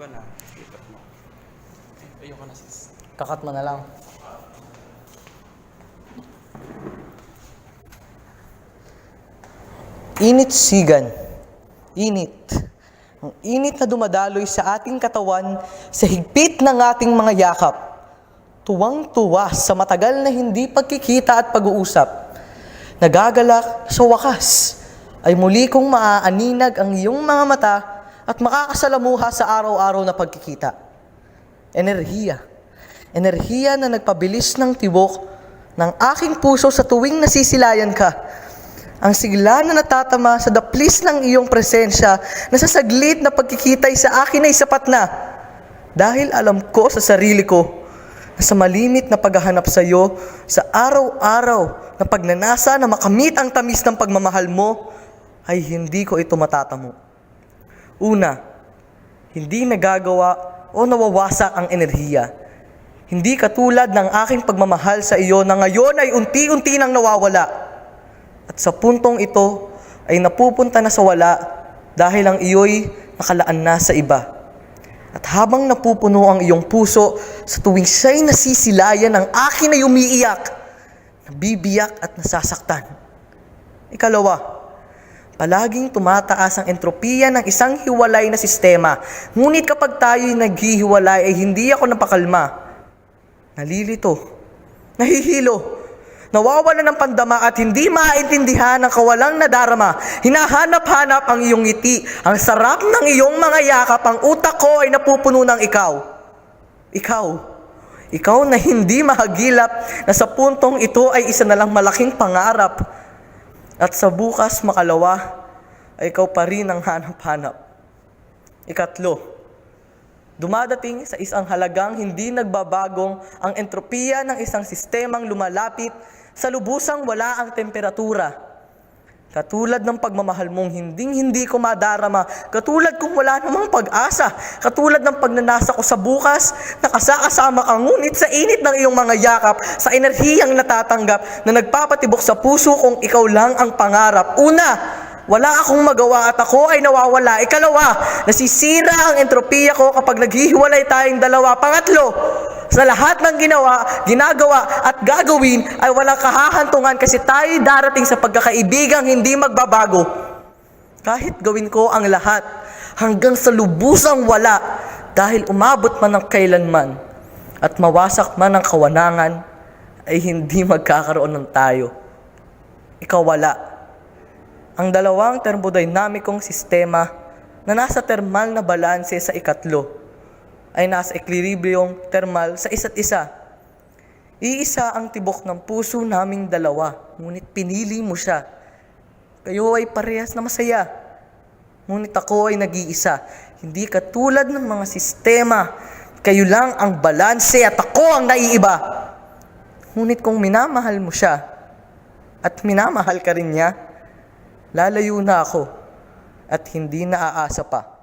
ko na. Lipat mo. Eh, Ayoko na sis. Kakat mo na lang. Init sigan. Init. Ang init na dumadaloy sa ating katawan sa higpit ng ating mga yakap. Tuwang-tuwa sa matagal na hindi pagkikita at pag-uusap. Nagagalak sa wakas ay muli kong maaaninag ang iyong mga mata at makakasalamuha sa araw-araw na pagkikita. Enerhiya. Enerhiya na nagpabilis ng tibok ng aking puso sa tuwing nasisilayan ka. Ang sigla na natatama sa daplis ng iyong presensya na sa saglit na pagkikitay sa akin ay sapat na. Dahil alam ko sa sarili ko na sa malimit na paghahanap sa iyo sa araw-araw na pagnanasa na makamit ang tamis ng pagmamahal mo ay hindi ko ito matatamo. Una, hindi nagagawa o nawawasak ang enerhiya. Hindi katulad ng aking pagmamahal sa iyo na ngayon ay unti-unti nang nawawala. At sa puntong ito ay napupunta na sa wala dahil ang iyo'y nakalaan na sa iba. At habang napupuno ang iyong puso sa tuwing siya'y nasisilayan ng akin ay umiiyak, nabibiyak at nasasaktan. Ikalawa, palaging tumataas ang entropiya ng isang hiwalay na sistema. Ngunit kapag tayo'y naghihiwalay ay hindi ako napakalma. Nalilito, nahihilo, nawawala ng pandama at hindi maintindihan ang kawalang nadarama. Hinahanap-hanap ang iyong ngiti, ang sarap ng iyong mga yakap, ang utak ko ay napupuno ng ikaw. Ikaw, ikaw na hindi mahagilap na sa puntong ito ay isa na lang malaking pangarap. At sa bukas makalawa, ay ikaw pa rin ang hanap-hanap. Ikatlo, dumadating sa isang halagang hindi nagbabagong ang entropiya ng isang sistemang lumalapit sa lubusang wala ang temperatura. Katulad ng pagmamahal mong hinding-hindi ko madarama, katulad kung wala namang pag-asa, katulad ng pagnanasa ko sa bukas, nakasakasama ka ngunit sa init ng iyong mga yakap, sa enerhiyang natatanggap na nagpapatibok sa puso kung ikaw lang ang pangarap. Una, wala akong magawa at ako ay nawawala. Ikalawa, nasisira ang entropiya ko kapag naghihiwalay tayong dalawa. Pangatlo, sa lahat ng ginawa, ginagawa at gagawin ay walang kahahantungan kasi tayo darating sa pagkakaibigang hindi magbabago. Kahit gawin ko ang lahat hanggang sa lubusang wala dahil umabot man ng kailanman at mawasak man ang kawanangan ay hindi magkakaroon ng tayo. Ikaw wala. Ang dalawang thermodynamicong sistema na nasa thermal na balanse sa ikatlo ay nasa equilibrium thermal sa isa't isa. Iisa ang tibok ng puso naming dalawa, ngunit pinili mo siya. Kayo ay parehas na masaya. Ngunit ako ay nag-iisa. Hindi katulad ng mga sistema. Kayo lang ang balanse at ako ang naiiba. Ngunit kung minamahal mo siya at minamahal ka rin niya, lalayo na ako at hindi na aasa pa.